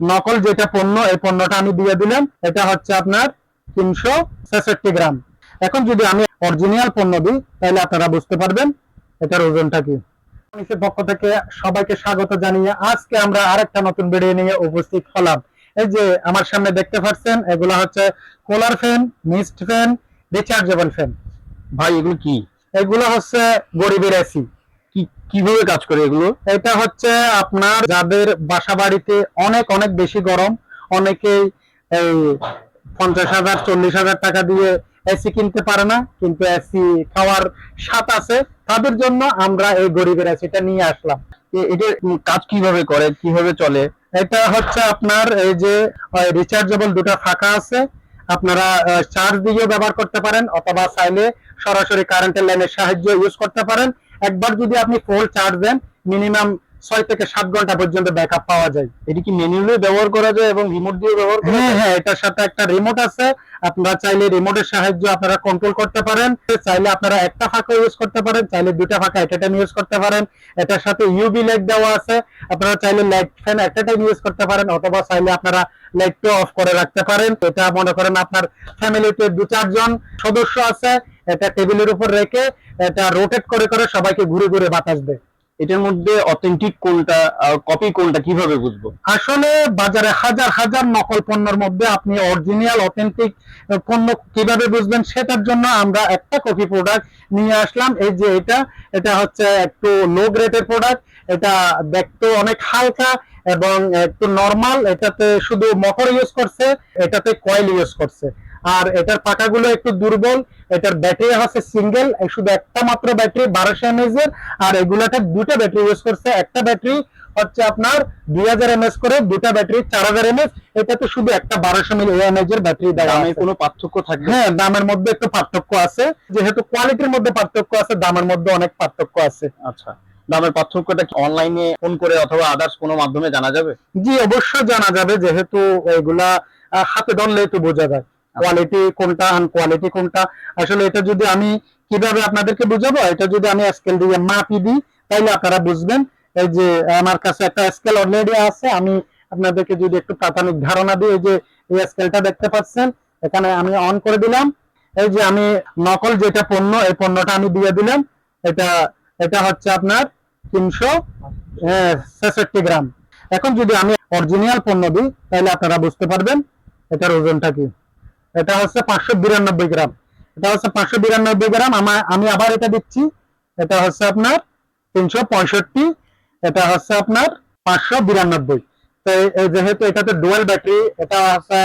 নকল যেটা পণ্য এই পণ্যটা আমি দিয়ে দিলাম। এটা হচ্ছে আপনার তিনশো ছেষট্টি গ্রাম। এখন যদি আমি অরিজিনাল পণ্য দিই তাহলে আপনারা বুঝতে পারবেন এটার ওজনটা কি। মানুষের পক্ষ থেকে সবাইকে স্বাগত জানিয়ে আজকে আমরা আরেকটা নতুন ভিডিও নিয়ে উপস্থিত হলাম। এই যে আমার সামনে দেখতে পাচ্ছেন এগুলো হচ্ছে cooler fan mist fan rechargeable fan ভাই এগুলো কি? এগুলো হচ্ছে গরিবের এসি। কীভাবে কাজ করে এগুলো? এটা হচ্ছে আপনার যাদের বাসা বাড়িতে অনেক অনেক বেশি গরম, অনেকেই এই পঞ্চাশ হাজার, চল্লিশ হাজার টাকা দিয়ে এসি কিনতে পারে না, কিন্তু এসি খাওয়ার স্বাদ আছে। তাদের জন্য আমরা এই গরিবের এসিটা নিয়ে আসলাম। এ- এটার কাজ কীভাবে করে, কীভাবে চলে? এটা হচ্ছে আপনার এই যে রিচার্জেবল দুটো ফাঁকা আছে। আপনারা চার্জ দিয়েও ব্যবহার করতে পারেন, অথবা চাইলে সরাসরি কারেন্টের লাইনের সাহায্য ইউজ করতে পারেন। একবার যদি আপনি ফুল চার্জ দেন মিনিমাম ছয় থেকে সাত ঘণ্টা পর্যন্ত ব্যাকআপ পাওয়া যায়। এটি কি ম্যানুয়ালি ব্যবহার করা যায় এবং রিমোট দিয়ে ব্যবহার করা হ্যাঁ হ্যাঁ এটার সাথে একটা রিমোট আছে। আপনারা চাইলে রিমোটের সাহায্যে আপনারা কন্ট্রোল করতে পারেন। চাইলে আপনারা একটা ফাঁকা ইউজ করতে পারেন, চাইলে দুটা ফাঁকা একটা টাইম ইউজ করতে পারেন। এটার সাথে ইউবি লাইট দেওয়া আছে। আপনারা চাইলে লাইট ফ্যান একটা টাইম ইউজ করতে পারেন, অথবা চাইলে আপনারা লাইটটা অফ করে রাখতে পারেন। এটা মনে করেন আপনার ফ্যামিলিতে দু চারজন সদস্য আছে। এটা টেবিলের উপর রেখে এটা রোটেট করে করে সবাইকে ঘুরে ঘুরে বাতাস দেয়। এটার মধ্যে অথেন্টিক কোনটা কপি কোনটা কীভাবে বুঝব? আসলে বাজারে হাজার হাজার নকল পণ্যের মধ্যে আপনি অরিজিনাল অথেন্টিক পণ্য কীভাবে বুঝবেন সেটার জন্য আমরা একটা কপি প্রোডাক্ট নিয়ে আসলাম। এই যে এটা এটা হচ্ছে একটু লো গ্রেডের প্রোডাক্ট এটা দেখতে অনেক হালকা এবং একটু নরমাল এটাতে শুধু মোটর ইউজ করছে এটাতে কয়েল ইউজ করছে। আর এটার পাকাগুলো একটু দুর্বল এটার ব্যাটারি হচ্ছে সিঙ্গেল শুধু একটা মাত্র ব্যাটারি বারোশো এমএজ এর আর এগুলাতে দুটো ব্যাটারি ইউজ করছে। একটা ব্যাটারি হচ্ছে আপনার দুই হাজার এমএস করে দুটা ব্যাটারি চার হাজার এমএস এটাতে শুধু একটা বারোশো মিলি এমএজ এর ব্যাটারি দেওয়া দামে কোনো পার্থক্য থাকবে? হ্যাঁ দামের মধ্যে একটু পার্থক্য আছে। যেহেতু কোয়ালিটির মধ্যে পার্থক্য আছে দামের মধ্যে অনেক পার্থক্য আছে। আচ্ছা দামের পার্থক্যটা কি অনলাইনে ফোন করে অথবা আদার্স কোনো মাধ্যমে জানা যাবে? জি অবশ্যই জানা যাবে যেহেতু এগুলা হাতে ধরলে একটু বোঝা যায়। কোয়ালিটি কোনটা আন কোয়ালিটি কোনটা? আসলে এটা যদি আমি কীভাবে আপনাদেরকে বুঝাবো, এটা যদি আমি স্কেল দিয়ে মাপি দিই তাহলে আপনারা বুঝবেন। এই যে আমার কাছে একটা স্কেল অলরেডি আছে, আমি আপনাদেরকে যদি একটু প্রাথমিক ধারণা দিই, এই যে এই স্কেলটা দেখতে পাচ্ছেন, এখানে আমি অন করে দিলাম। এই যে আমি নকল যেটা পণ্য, এই পণ্যটা আমি দিয়ে দিলাম। এটা এটা হচ্ছে আপনার তিনশো ছেষট্টি গ্রাম। এখন যদি আমি অরিজিনাল পণ্য দিই তাহলে আপনারা বুঝতে পারবেন, এটার ওজনটা কি। এটা হচ্ছে পাঁচশো বিরানব্বই গ্রাম। এটা হচ্ছে পাঁচশো বিরানব্বই গ্রাম। আমি আবার এটা দিচ্ছি। এটা হচ্ছে আপনার তিনশো পঁয়ষট্টি। এটা হচ্ছে আপনার পাঁচশো বিরানব্বই। তো যেহেতু এটাতে ডুয়েল ব্যাটারি এটা হচ্ছে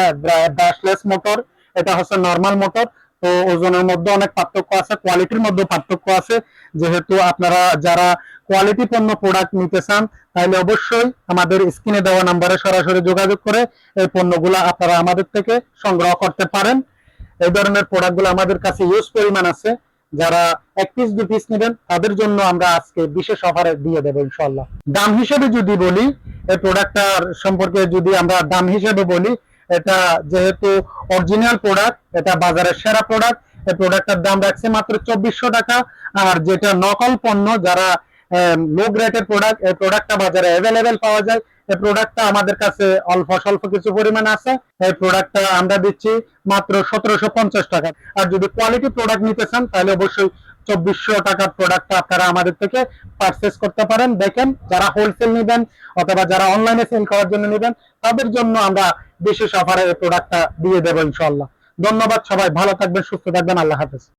ব্রাশলেস মোটর এটা হচ্ছে নর্মাল মোটর তো ওজনের মধ্যে অনেক পার্থক্য আছে কোয়ালিটির মধ্যে পার্থক্য আছে। যেহেতু আপনারা যারা কোয়ালিটি পণ্য প্রোডাক্ট নিতে চান, তাহলে অবশ্যই আমাদের স্ক্রিনে দেওয়া নাম্বারে সরাসরি যোগাযোগ করে এই পণ্যগুলো আপনারা আমাদের থেকে সংগ্রহ করতে পারেন। এই ধরনের প্রোডাক্টগুলো আমাদের কাছে ইউজ পরিমাণ আছে। যারা এক পিস দু পিস নেবেন, তাদের জন্য আমরা আজকে বিশেষ অফারে দিয়ে দেবো ইনশাল্লাহ দাম হিসেবে যদি বলি, এই প্রোডাক্টটার সম্পর্কে যদি আমরা দাম হিসেবে বলি এটা যেহেতু অরিজিনাল প্রোডাক্ট এটা বাজারের সেরা প্রোডাক্ট এই প্রোডাক্টটার দাম রাখছে মাত্র চব্বিশশো টাকা। আর যেটা নকল পণ্য, যারা লো গ্রেডের প্রোডাক্ট এই প্রোডাক্টটা বাজারে অ্যাভেলেবেল পাওয়া যায়। এই প্রোডাক্টটা আমাদের কাছে অল্প স্বল্প কিছু পরিমাণ আছে। এই প্রোডাক্টটা আমরা দিচ্ছি মাত্র সতেরোশো পঞ্চাশ টাকা। আর যদি কোয়ালিটি প্রোডাক্ট নিতে চান, তাহলে অবশ্যই চব্বিশশো টাকার প্রোডাক্টটা আপনারা আমাদের থেকে পারচেস করতে পারেন। দেখেন, যারা হোলসেল নেবেন অথবা যারা অনলাইনে সেল করার জন্য নেবেন, তাদের জন্য আমরা বিশেষ অফারে এই প্রোডাক্টটা দিয়ে দেবো ইনশাল্লাহ ধন্যবাদ সবাই, ভালো থাকবেন, সুস্থ থাকবেন, আল্লাহ হাফেজ।